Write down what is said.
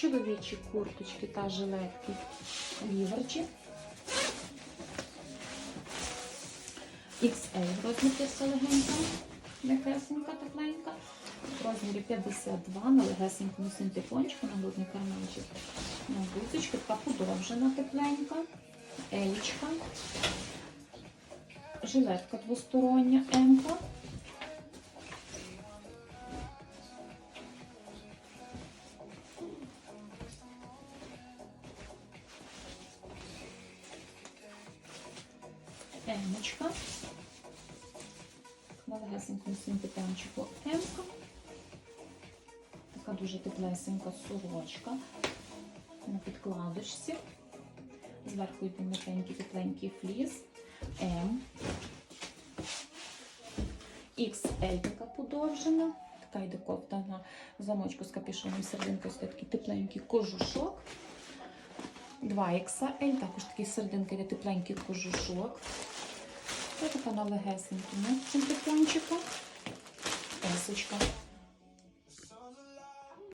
чоловічі курточки та жилетки ліверчі. XL розмір це легенька, легесенька, тепленька. В розмірі 52 на легесенькому синтепончику, на грудний карманчик, на буточку, така подовжена тепленька, елічка, жилетка двостороння, емка. Емочка. На легесенькому синтепончику емка. Така дуже теплесенька сорочка на підкладочці. Зверху йде м'якенький тепленький фліс. М. XL така подовжена. Така йде кофта на замочку з капюшоном серединкою стоїть такий тепленький кожушок. 2XL, також такий серединка йде тепленький кожушок. Це така на цим синтепончику. Песочка.